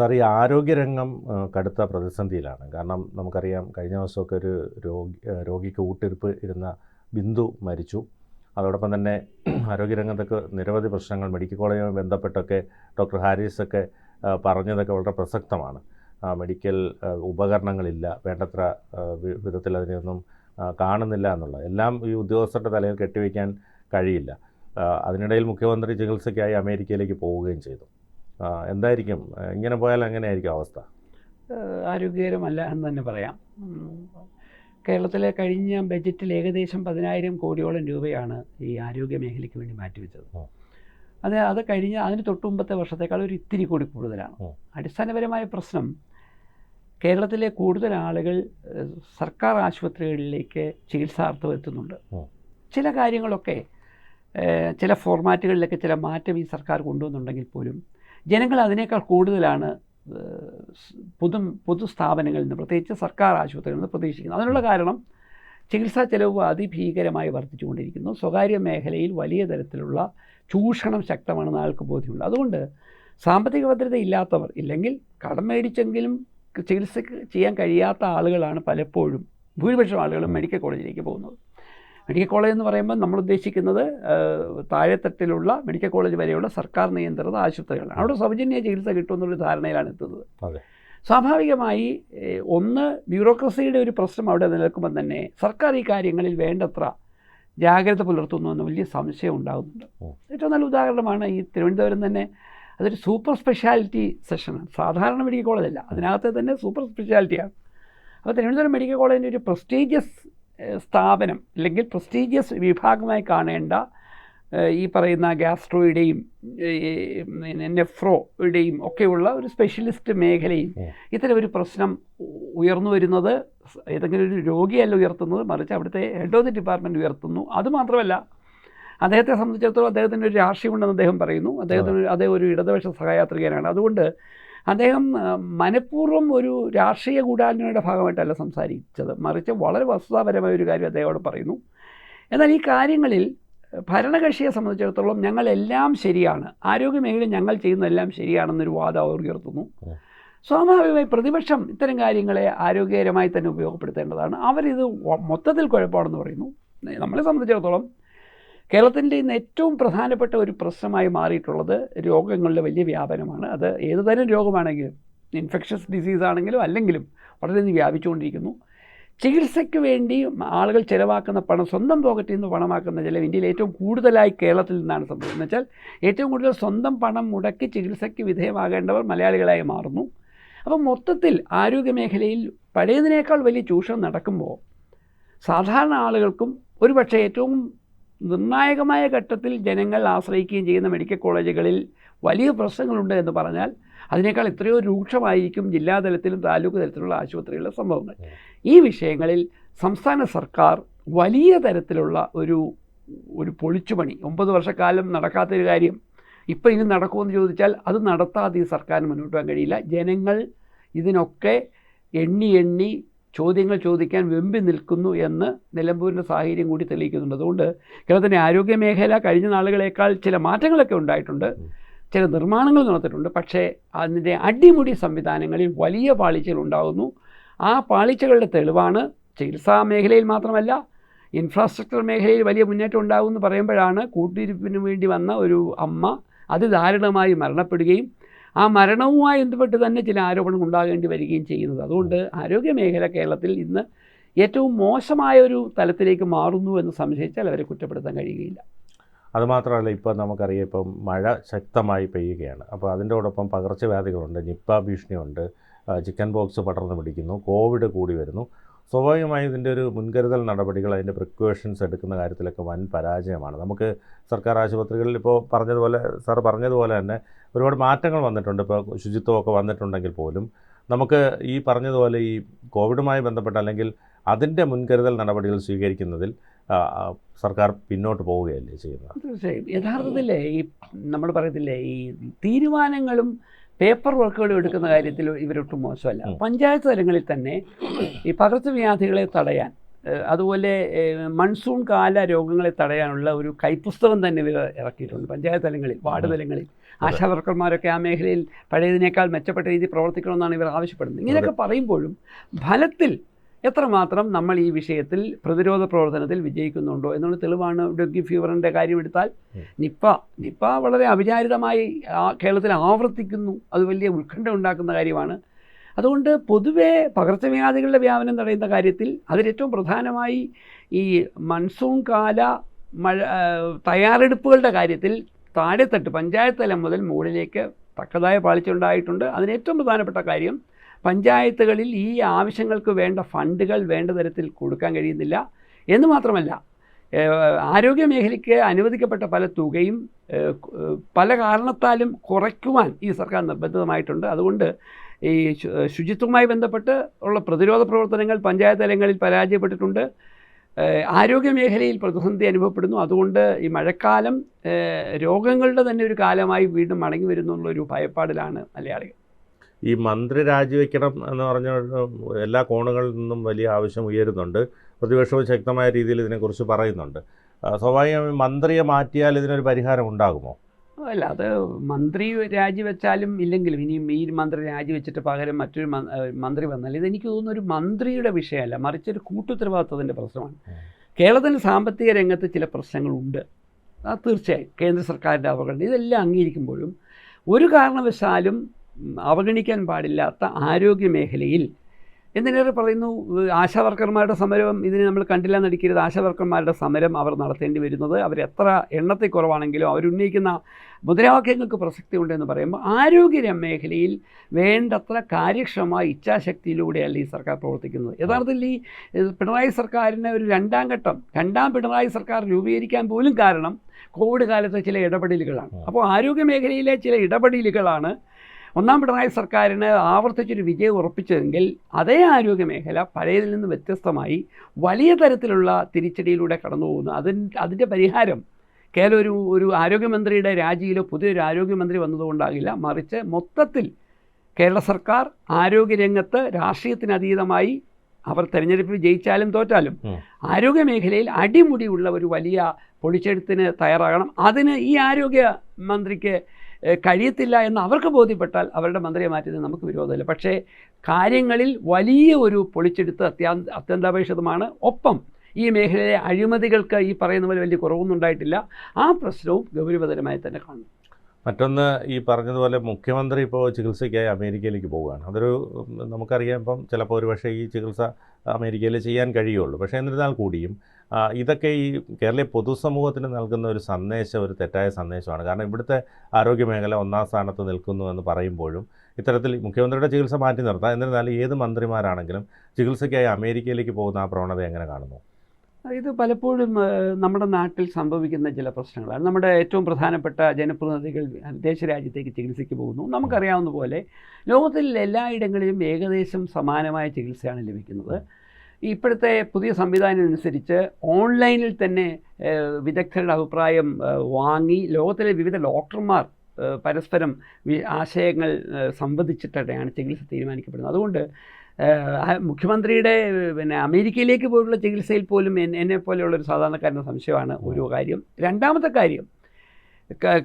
Sir ഈ ആരോഗ്യരംഗം കടുത്ത പ്രതിസന്ധിയിലാണ്. കാരണം നമുക്കറിയാം കഴിഞ്ഞ ദിവസമൊക്കെ ഒരു രോഗി രോഗിക്ക് ഊട്ടിരിപ്പ് ഇരുന്ന ബിന്ദു മരിച്ചു. അതോടൊപ്പം തന്നെ ആരോഗ്യരംഗത്തൊക്കെ നിരവധി പ്രശ്നങ്ങൾ മെഡിക്കൽ കോളേജുമായി ബന്ധപ്പെട്ടൊക്കെ ഡോക്ടർ ഹാരിസൊക്കെ പറഞ്ഞതൊക്കെ വളരെ പ്രസക്തമാണ്. മെഡിക്കൽ ഉപകരണങ്ങളില്ല വേണ്ടത്ര വിധത്തിൽ അതിനെയൊന്നും കാണുന്നില്ല എന്നുള്ളത്. എല്ലാം ഈ ഉദ്യോഗസ്ഥരുടെ തലയിൽ കെട്ടിവെക്കാൻ കഴിയില്ല. അതിനിടയിൽ മുഖ്യമന്ത്രി ചികിത്സയ്ക്കായി അമേരിക്കയിലേക്ക് പോവുകയും ചെയ്തു. എന്തായിരിക്കും? ഇങ്ങനെ പോയാൽ അങ്ങനെ ആയിരിക്കും അവസ്ഥ ആരോഗ്യകരമല്ല എന്ന് തന്നെ പറയാം. കേരളത്തിലെ കഴിഞ്ഞ ബജറ്റിൽ ഏകദേശം പതിനായിരം കോടിയോളം രൂപയാണ് ഈ ആരോഗ്യ മേഖലയ്ക്ക് വേണ്ടി മാറ്റിവെച്ചത്. അത് അത് കഴിഞ്ഞ അതിന് തൊട്ടുമുമ്പത്തെ വർഷത്തേക്കാൾ ഒരു ഇത്തിരി കൂടി കൂടുതലാണ്. അടിസ്ഥാനപരമായ പ്രശ്നം കേരളത്തിലെ കൂടുതൽ ആളുകൾ സർക്കാർ ആശുപത്രികളിലേക്ക് ചികിത്സാർത്ഥം എത്തുന്നുണ്ട്. ചില കാര്യങ്ങളൊക്കെ ചില ഫോർമാറ്റുകളിലൊക്കെ ചില മാറ്റം ഈ സർക്കാർ കൊണ്ടുവന്നുണ്ടെങ്കിൽ പോലും ജനങ്ങൾ അതിനേക്കാൾ കൂടുതലാണ് പൊതു പൊതുസ്ഥാപനങ്ങളിൽ നിന്ന് പ്രത്യേകിച്ച് സർക്കാർ ആശുപത്രികളിൽ നിന്ന് പ്രതീക്ഷിക്കുന്നത്. അതിനുള്ള കാരണം ചികിത്സാ ചെലവ് അതിഭീകരമായി വർദ്ധിച്ചുകൊണ്ടിരിക്കുന്നു. സ്വകാര്യ മേഖലയിൽ വലിയ തരത്തിലുള്ള ചൂഷണം ശക്തമാണെന്ന് ആൾക്ക് ബോധ്യമുണ്ട്. അതുകൊണ്ട് സാമ്പത്തിക ഭദ്രത ഇല്ലാത്തവർ ഇല്ലെങ്കിൽ കടം മേടിച്ചെങ്കിലും ചികിത്സ ചെയ്യാൻ കഴിയാത്ത ആളുകളാണ് പലപ്പോഴും ഭൂരിപക്ഷം ആളുകളും മെഡിക്കൽ കോളേജിലേക്ക് പോകുന്നത്. മെഡിക്കൽ കോളേജ് എന്ന് പറയുമ്പോൾ നമ്മൾ ഉദ്ദേശിക്കുന്നത് താഴെത്തട്ടിലുള്ള മെഡിക്കൽ കോളേജ് വരെയുള്ള സർക്കാർ നിയന്ത്രിത ആശുപത്രികളാണ്. അവിടെ സൗജന്യ ചികിത്സ കിട്ടുമെന്നുള്ള ധാരണയിലാണ് എത്തുന്നത്. സ്വാഭാവികമായി ഒന്ന് ബ്യൂറോക്രസിയുടെ ഒരു പ്രശ്നം അവിടെ നിലനിൽക്കുമ്പോൾ തന്നെ സർക്കാർ ഈ കാര്യങ്ങളിൽ വേണ്ടത്ര ജാഗ്രത പുലർത്തുന്നു എന്ന് വലിയ സംശയം ഉണ്ടാകുന്നുണ്ട്. ഏറ്റവും നല്ല ഉദാഹരണമാണ് ഈ തിരുവനന്തപുരം തന്നെ അതൊരു സൂപ്പർ സ്പെഷ്യാലിറ്റി സെഷനാണ്. സാധാരണ മെഡിക്കൽ കോളേജല്ല. അതിനകത്ത് തന്നെ സൂപ്പർ സ്പെഷ്യാലിറ്റിയാണ്. അപ്പോൾ തിരുവനന്തപുരം മെഡിക്കൽ കോളേജിന്റെ ഒരു പ്രസ്റ്റീജിയസ് സ്ഥാപനം അല്ലെങ്കിൽ പ്രസ്റ്റീജിയസ് വിഭാഗമായി കാണേണ്ട ഈ പറയുന്ന ഗ്യാസ്ട്രോയുടെയും നെഫ്രോയുടെയും ഒക്കെയുള്ള ഒരു സ്പെഷ്യലിസ്റ്റ് മേഖലയിൽ ഉം. ഇത്തരം ഒരു പ്രശ്നം ഉയർന്നു വരുന്നത് ഏതെങ്കിലും ഒരു രോഗിയല്ല ഉയർത്തുന്നത് മറിച്ച് അവിടുത്തെ ഹെഡ് ഓഫ് ദി ഡിപ്പാർട്ട്മെന്റ് ഉയർത്തുന്നു. അതുമാത്രമല്ല അദ്ദേഹത്തെ സംബന്ധിച്ചിടത്തോളം അദ്ദേഹത്തിന് ഒരു രാഷ്ട്രീയമുണ്ടെന്ന് അദ്ദേഹം പറയുന്നു. അദ്ദേഹത്തിന് അദ്ദേഹം ഒരു ഇടതുപക്ഷ സഹയാത്രികനാണ്. അതുകൊണ്ട് അദ്ദേഹം മനഃപൂർവം ഒരു രാഷ്ട്രീയ ഗൂഢാലോചനയുടെ ഭാഗമായിട്ടല്ല സംസാരിച്ചത്. മറിച്ച് വളരെ വസ്തുതാപരമായ ഒരു കാര്യം അദ്ദേഹം പറയുന്നു. എന്നാൽ ഈ കാര്യങ്ങളിൽ ഭരണകക്ഷിയെ സംബന്ധിച്ചിടത്തോളം ഞങ്ങളെല്ലാം ശരിയാണ്. ആരോഗ്യമേഖലയിൽ ഞങ്ങൾ ചെയ്യുന്നതെല്ലാം ശരിയാണെന്നൊരു വാദം അവർ ഉയർത്തുന്നു. സ്വാഭാവികമായി പ്രതിപക്ഷം ഇത്തരം കാര്യങ്ങളെ ആരോഗ്യകരമായി തന്നെ ഉപയോഗപ്പെടുത്തേണ്ടതാണ്. അവരിത് മൊത്തത്തിൽ കുഴപ്പമാണെന്ന് പറയുന്നു. നമ്മളെ സംബന്ധിച്ചിടത്തോളം കേരളത്തിന്റെ ഇന്ന് ഏറ്റവും പ്രധാനപ്പെട്ട ഒരു പ്രശ്നമായി മാറിയിട്ടുള്ളത് രോഗങ്ങളുടെ വലിയ വ്യാപനമാണ്. അത് ഏതുതരം രോഗമാണെങ്കിലും ഇൻഫെക്ഷസ് ഡിസീസ് ആണെങ്കിലും അല്ലെങ്കിലും വളരെയധികം വ്യാപിച്ചുകൊണ്ടിരിക്കുന്നു. ചികിത്സയ്ക്ക് വേണ്ടി ആളുകൾ ചിലവാക്കുന്ന പണം സ്വന്തം പോക്കറ്റിൽ നിന്ന് പണമാക്കുന്ന ചില ഇന്ത്യയിൽ ഏറ്റവും കൂടുതലായി കേരളത്തിൽ നിന്നാണ് സംഭവം എന്ന് വെച്ചാൽ ഏറ്റവും കൂടുതൽ സ്വന്തം പണം മുടക്കി ചികിത്സയ്ക്ക് വിധേയമാകേണ്ടവർ മലയാളികളായി മാറുന്നു. അപ്പം മൊത്തത്തിൽ ആരോഗ്യ മേഖലയിൽ പഴയതിനേക്കാൾ വലിയ ചൂഷണം നടക്കുമ്പോൾ സാധാരണ ആളുകൾക്കും ഒരുപക്ഷെ ഏറ്റവും നിർണായകമായ ഘട്ടത്തിൽ ജനങ്ങൾ ആശ്രയിക്കുകയും ചെയ്യുന്ന മെഡിക്കൽ കോളേജുകളിൽ വലിയ പ്രശ്നങ്ങളുണ്ട് എന്ന് പറഞ്ഞാൽ അതിനേക്കാൾ എത്രയോ രൂക്ഷമായിരിക്കും ജില്ലാതലത്തിലും താലൂക്ക് തലത്തിലുള്ള ആശുപത്രികളിലെ സംഭവങ്ങൾ. ഈ വിഷയങ്ങളിൽ സംസ്ഥാന സർക്കാർ വലിയ തരത്തിലുള്ള ഒരു ഒരു പൊളിച്ചുപണി. ഒമ്പത് വർഷക്കാലം നടക്കാത്തൊരു കാര്യം. ഇപ്പം ഇനി നടക്കുമെന്ന് ചോദിച്ചാൽ അത് നടത്താതെ ഈ സർക്കാരിന് മുന്നോട്ട് പോകാൻ കഴിയില്ല. ജനങ്ങൾ ഇതിനൊക്കെ എണ്ണി എണ്ണി ചോദ്യങ്ങൾ ചോദിക്കാൻ വെമ്പി നിൽക്കുന്നു എന്ന് നിലമ്പൂരിന്റെ സാഹചര്യം കൂടി തെളിയിക്കുന്നുണ്ട്. അതുകൊണ്ട് കേരളത്തിന്റെ ആരോഗ്യ മേഖല കഴിഞ്ഞ നാളുകളേക്കാൾ ചില മാറ്റങ്ങളൊക്കെ ഉണ്ടായിട്ടുണ്ട്. ചില നിർമ്മാണങ്ങൾ നടത്തിയിട്ടുണ്ട് പക്ഷേ അതിന്റെ അടിമുടി സംവിധാനങ്ങളിൽ വലിയ പാളിച്ചകൾ ഉണ്ടാകുന്നു. ആ പാളിച്ചകളുടെ തെളിവാണ് ചികിത്സാ മേഖലയിൽ മാത്രമല്ല ഇൻഫ്രാസ്ട്രക്ചർ മേഖലയിൽ വലിയ മുന്നേറ്റം ഉണ്ടാകുമെന്ന് പറയുമ്പോഴാണ് കൂട്ടിരിപ്പിന് വേണ്ടി വന്ന ഒരു അമ്മ അതിദാരുണമായി മരണപ്പെടുകയും ആ മരണവുമായി ബന്ധപ്പെട്ട് തന്നെ ചില ആരോപണങ്ങൾ ഉണ്ടാകേണ്ടി വരികയും ചെയ്യുന്നത്. അതുകൊണ്ട് ആരോഗ്യമേഖല കേരളത്തിൽ ഇന്ന് ഏറ്റവും മോശമായ ഒരു തലത്തിലേക്ക് മാറുന്നു എന്ന് സംശയിച്ചാൽ അവരെ കുറ്റപ്പെടുത്താൻ കഴിയുകയില്ല. അതുമാത്രമല്ല ഇപ്പോൾ നമുക്കറിയാം ഇപ്പം മഴ ശക്തമായി പെയ്യുകയാണ്. അപ്പോൾ അതിന്റെയോടൊപ്പം പകർച്ചവ്യാധികളുണ്ട് നിപ്പ ഭീഷണിയുണ്ട് ചിക്കൻ ബോക്സ് പടർന്നു പിടിക്കുന്നു കോവിഡ് കൂടി വരുന്നു. സ്വാഭാവികമായും ഇതിന്റെ ഒരു മുൻകരുതൽ നടപടികൾ അതിന്റെ പ്രിക്കോഷൻസ് എടുക്കുന്ന കാര്യത്തിലൊക്കെ വൻ പരാജയമാണ്. നമുക്ക് സർക്കാർ ആശുപത്രികളിൽ ഇപ്പോൾ പറഞ്ഞതുപോലെ സാർ പറഞ്ഞതുപോലെ തന്നെ ഒരുപാട് മാറ്റങ്ങൾ വന്നിട്ടുണ്ട്. ഇപ്പോൾ ശുചിത്വമൊക്കെ വന്നിട്ടുണ്ടെങ്കിൽ പോലും നമുക്ക് ഈ പറഞ്ഞതുപോലെ ഈ കോവിഡുമായി ബന്ധപ്പെട്ട് അല്ലെങ്കിൽ അതിന്റെ മുൻകരുതൽ നടപടികൾ സ്വീകരിക്കുന്നതിൽ സർക്കാർ പിന്നോട്ട് പോവുകയല്ലേ ചെയ്യുന്നത്? തീർച്ചയായും. യഥാർത്ഥത്തിൽ ഈ നമ്മൾ പറയത്തില്ലേ ഈ തീരുമാനങ്ങളും പേപ്പർ വർക്കുകളും എടുക്കുന്ന കാര്യത്തിൽ ഇവരൊട്ടും മോശമല്ല. പഞ്ചായത്ത് തലങ്ങളിൽ തന്നെ ഈ പകർച്ചവ്യാധികളെ തടയാൻ അതുപോലെ മൺസൂൺ കാല രോഗങ്ങളെ തടയാനുള്ള ഒരു കൈപ്പുസ്തകം തന്നെ ഇവർ ഇറക്കിയിട്ടുണ്ട് പഞ്ചായത്ത് തലങ്ങളിൽ വാർഡ്. തലങ്ങളിൽ. ആശാവർക്കർമാരൊക്കെ ആ മേഖലയിൽ പഴയതിനേക്കാൾ മെച്ചപ്പെട്ട രീതിയിൽ പ്രവർത്തിക്കണമെന്നാണ് ഇവർ ആവശ്യപ്പെടുന്നത്. ഇങ്ങനെയൊക്കെ പറയുമ്പോഴും ഫലത്തിൽ എത്രമാത്രം നമ്മൾ ഈ വിഷയത്തിൽ പ്രതിരോധ പ്രവർത്തനത്തിൽ വിജയിക്കുന്നുണ്ടോ എന്നുള്ള തെളിവാണ് ഡെങ്കി ഫീവറിന്റെ കാര്യം എടുത്താൽ നിപ്പ നിപ്പ വളരെ അവിചാരിതമായി കേരളത്തിൽ ആവർത്തിക്കുന്നു. അത് വലിയ ഉത്കണ്ഠ ഉണ്ടാക്കുന്ന കാര്യമാണ്. അതുകൊണ്ട് പൊതുവേ പകർച്ചവ്യാധികളുടെ വ്യാപനം തടയുന്ന കാര്യത്തിൽ അതിലേറ്റവും പ്രധാനമായി ഈ മൺസൂൺ കാല മഴ തയ്യാറെടുപ്പുകളുടെ കാര്യത്തിൽ താഴെത്തട്ട് പഞ്ചായത്ത് തലം മുതൽ മുകളിലേക്ക് തക്കതായ പാളിച്ചുണ്ടായിട്ടുണ്ട് അതിന് ഏറ്റവും പ്രധാനപ്പെട്ട കാര്യം പഞ്ചായത്തുകളിൽ ഈ ആവശ്യങ്ങൾക്ക് വേണ്ട ഫണ്ടുകൾ വേണ്ട തരത്തിൽ കൊടുക്കാൻ കഴിയുന്നില്ല. എന്ന് മാത്രമല്ല ആരോഗ്യ മേഖലയ്ക്ക് അനുവദിക്കപ്പെട്ട പല തുകയും പല കാരണത്താലും കുറയ്ക്കുവാൻ ഈ സർക്കാർ നിർബന്ധിതമായിട്ടുണ്ട്. അതുകൊണ്ട് ഈ ശുചിത്വവുമായി ബന്ധപ്പെട്ട് ഉള്ള പ്രതിരോധ പ്രവർത്തനങ്ങൾ പഞ്ചായത്ത് തലങ്ങളിൽ പരാജയപ്പെട്ടിട്ടുണ്ട്. ആരോഗ്യ മേഖലയിൽ പ്രതിസന്ധി അനുഭവപ്പെടുന്നു. അതുകൊണ്ട് ഈ മഴക്കാലം രോഗങ്ങളുടെ തന്നെ ഒരു കാലമായി വീണ്ടും മടങ്ങി വരുന്നു എന്നുള്ളൊരു ഭയപ്പാടിലാണ് മലയാളികൾ. ഈ മന്ത്രി രാജിവെക്കണം എന്ന് പറഞ്ഞ എല്ലാ കോണുകളിൽ നിന്നും വലിയ ആവശ്യം ഉയരുന്നുണ്ട്. പ്രതിപക്ഷവും ശക്തമായ രീതിയിൽ ഇതിനെക്കുറിച്ച് പറയുന്നുണ്ട്. സ്വാഭാവികമായും മന്ത്രിയെ മാറ്റിയാൽ ഇതിനൊരു പരിഹാരം ഉണ്ടാകുമോ? അല്ല അത് മന്ത്രി രാജിവെച്ചാലും ഇല്ലെങ്കിലും ഇനിയും ഈ മന്ത്രി രാജിവെച്ചിട്ട് പകരം മറ്റൊരു മന്ത്രി വന്നാൽ ഇത് എനിക്ക് തോന്നുന്നു ഒരു മന്ത്രിയുടെ വിഷയമല്ല. മറിച്ച് ഒരു കൂട്ടുത്തരവാദിത്വത്തിന്റെ പ്രശ്നമാണ്. കേരളത്തിന്റെ സാമ്പത്തിക രംഗത്ത് ചില പ്രശ്നങ്ങളുണ്ട്. അത് തീർച്ചയായും കേന്ദ്ര സർക്കാരിന്റെ അവഗണന ഇതെല്ലാം അംഗീകരിക്കുമ്പോഴും ഒരു കാരണവശാലും അവഗണിക്കാൻ പാടില്ലാത്ത ആരോഗ്യ മേഖലയിൽ എന്തിനേറെ പറയുന്നു ആശാവർക്കർമാരുടെ സമരം ഇതിനെ നമ്മൾ കണ്ടില്ല നടിക്കരുത്. ആശാവർക്കർമാരുടെ സമരം അവർ നടത്തേണ്ടി വരുന്നത്. അവർ എത്ര എണ്ണത്തിൽ കുറവാണെങ്കിലും അവരുന്നയിക്കുന്ന മുദ്രാവാക്യങ്ങൾക്ക് പ്രസക്തി ഉണ്ടെന്ന് പറയുമ്പോൾ ആരോഗ്യ മേഖലയിൽ വേണ്ടത്ര കാര്യക്ഷമമായ ഇച്ഛാശക്തിയിലൂടെയല്ല ഈ സർക്കാർ പ്രവർത്തിക്കുന്നത്? യഥാർത്ഥത്തിൽ ഈ പിണറായി സർക്കാരിന് ഒരു രണ്ടാം ഘട്ടം രണ്ടാം പിണറായി സർക്കാർ രൂപീകരിക്കാൻ പോലും കാരണം കോവിഡ് കാലത്തെ ചില ഇടപെടലുകളാണ്. അപ്പോൾ ആരോഗ്യ മേഖലയിലെ ചില ഇടപെടലുകളാണ് ഒന്നാം പിണറായി സർക്കാരിന് ആവർത്തിച്ചൊരു വിജയം ഉറപ്പിച്ചതെങ്കിൽ അതേ ആരോഗ്യ മേഖല പഴയതിൽ നിന്ന് വ്യത്യസ്തമായി വലിയ തരത്തിലുള്ള തിരിച്ചടിയിലൂടെ കടന്നു പോകുന്നു. അതിന് അതിന്റെ പരിഹാരം കേവലം ഒരു ഒരു ആരോഗ്യമന്ത്രിയുടെ രാജിയിലോ പുതിയൊരു ആരോഗ്യമന്ത്രി വന്നതുകൊണ്ടാകില്ല. മറിച്ച് മൊത്തത്തിൽ കേരള സർക്കാർ ആരോഗ്യരംഗത്ത് രാഷ്ട്രീയത്തിനതീതമായി അവർ തെരഞ്ഞെടുപ്പിൽ ജയിച്ചാലും തോറ്റാലും. ആരോഗ്യ മേഖലയിൽ അടിമുടിയുള്ള ഒരു വലിയ പൊളിച്ചെടുത്തിന് തയ്യാറാകണം. അതിന് ഈ ആരോഗ്യ മന്ത്രിക്ക് കഴിയത്തില്ല എന്ന് അവർക്ക് ബോധ്യപ്പെട്ടാൽ അവരുടെ മന്ത്രിയെ മാറ്റുന്നത് നമുക്ക് വിരോധമില്ല. പക്ഷേ കാര്യങ്ങളിൽ വലിയ ഒരു പൊളിച്ചെടുത്ത് അത്യാ അത്യന്താപേക്ഷിതമാണ്. ഒപ്പം ഈ മേഖലയിലെ അഴിമതികൾക്ക് ഈ പറയുന്ന പോലെ വലിയ കുറവൊന്നും ഉണ്ടായിട്ടില്ല. ആ പ്രശ്നവും ഗൗരവതരമായി തന്നെ കാണുന്നു മറ്റൊന്ന് ഈ പറഞ്ഞതുപോലെ മുഖ്യമന്ത്രി ഇപ്പോൾ ചികിത്സയ്ക്കായി അമേരിക്കയിലേക്ക് പോവുകയാണ്. അതൊരു നമുക്കറിയാം ഇപ്പം ചിലപ്പോൾ ഒരു പക്ഷേ ഈ ചികിത്സ അമേരിക്കയിൽ ചെയ്യാൻ കഴിയുള്ളൂ. പക്ഷേ എന്നിരുന്നാൽ കൂടിയും ഇതൊക്കെ ഈ കേരളീയ പൊതുസമൂഹത്തിന് നൽകുന്ന ഒരു സന്ദേശം ഒരു തെറ്റായ സന്ദേശമാണ്. കാരണം ഇവിടുത്തെ ആരോഗ്യമേഖല ഒന്നാം സ്ഥാനത്ത് നിൽക്കുന്നു എന്ന് പറയുമ്പോഴും ഇത്തരത്തിൽ മുഖ്യമന്ത്രിയുടെ ചികിത്സ മാറ്റി നിർത്താം. എന്നിരുന്നാലും ഏത് മന്ത്രിമാരാണെങ്കിലും ചികിത്സയ്ക്കായി അമേരിക്കയിലേക്ക് പോകുന്ന ആ പ്രവണത എങ്ങനെ കാണുന്നു? ഇത് പലപ്പോഴും നമ്മുടെ നാട്ടിൽ സംഭവിക്കുന്ന ചില പ്രശ്നങ്ങളാണ്. നമ്മുടെ ഏറ്റവും പ്രധാനപ്പെട്ട ജനപ്രതിനിധികൾ വിദേശ രാജ്യത്തേക്ക് ചികിത്സയ്ക്ക് പോകുന്നു. നമുക്കറിയാവുന്ന പോലെ ലോകത്തിൽ എല്ലായിടങ്ങളിലും ഏകദേശം സമാനമായ ചികിത്സയാണ് ലഭിക്കുന്നത്. ഇപ്പോഴത്തെ പുതിയ സംവിധാനം അനുസരിച്ച് ഓൺലൈനിൽ തന്നെ വിദഗ്ധരുടെ അഭിപ്രായം വാങ്ങി ലോകത്തിലെ വിവിധ ഡോക്ടർമാർ പരസ്പരം ആശയങ്ങൾ സംവദിച്ചിട്ടാണ് ചികിത്സ തീരുമാനിക്കപ്പെടുന്നത്. അതുകൊണ്ട് മുഖ്യമന്ത്രിയുടെ പിന്നെ അമേരിക്കയിലേക്ക് പോയുള്ള ചികിത്സയിൽ പോലും എന്നെ പോലെയുള്ള ഒരു സാധാരണക്കാരന്റെ സംശയമാണ് ഒരു കാര്യം. രണ്ടാമത്തെ കാര്യം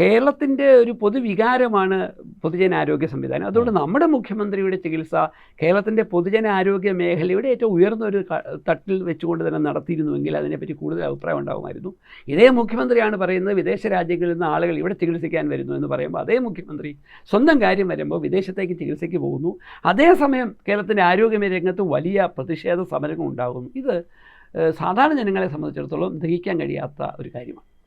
കേരളത്തിന്റെ ഒരു പൊതുവികാരമാണ് പൊതുജനാരോഗ്യ സംവിധാനം. അതുകൊണ്ട് നമ്മുടെ മുഖ്യമന്ത്രിയുടെ ചികിത്സ കേരളത്തിന്റെ പൊതുജനാരോഗ്യ മേഖലയുടെ ഏറ്റവും ഉയർന്ന ഒരു തട്ടിൽ വെച്ചുകൊണ്ട് തന്നെ നടത്തിയിരുന്നുവെങ്കിൽ അതിനെപ്പറ്റി കൂടുതൽ അഭിപ്രായം ഉണ്ടാകുമായിരുന്നു ഇതേ മുഖ്യമന്ത്രിയാണ് പറയുന്നത് വിദേശ രാജ്യങ്ങളിൽ നിന്ന് ആളുകൾ ഇവിടെ ചികിത്സിക്കാൻ വരുന്നു എന്ന് പറയുമ്പോൾ അതേ മുഖ്യമന്ത്രി സ്വന്തം കാര്യം വരുമ്പോൾ വിദേശത്തേക്ക് ചികിത്സയ്ക്ക് പോകുന്നു. അതേസമയം കേരളത്തിന്റെ ആരോഗ്യ രംഗത്ത് വലിയ പ്രതിഷേധ സമരങ്ങൾ ഉണ്ടാകുന്നു. ഇത് സാധാരണ ജനങ്ങളെ സംബന്ധിച്ചിടത്തോളം ദഹിക്കാൻ കഴിയാത്ത ഒരു കാര്യമാണ്.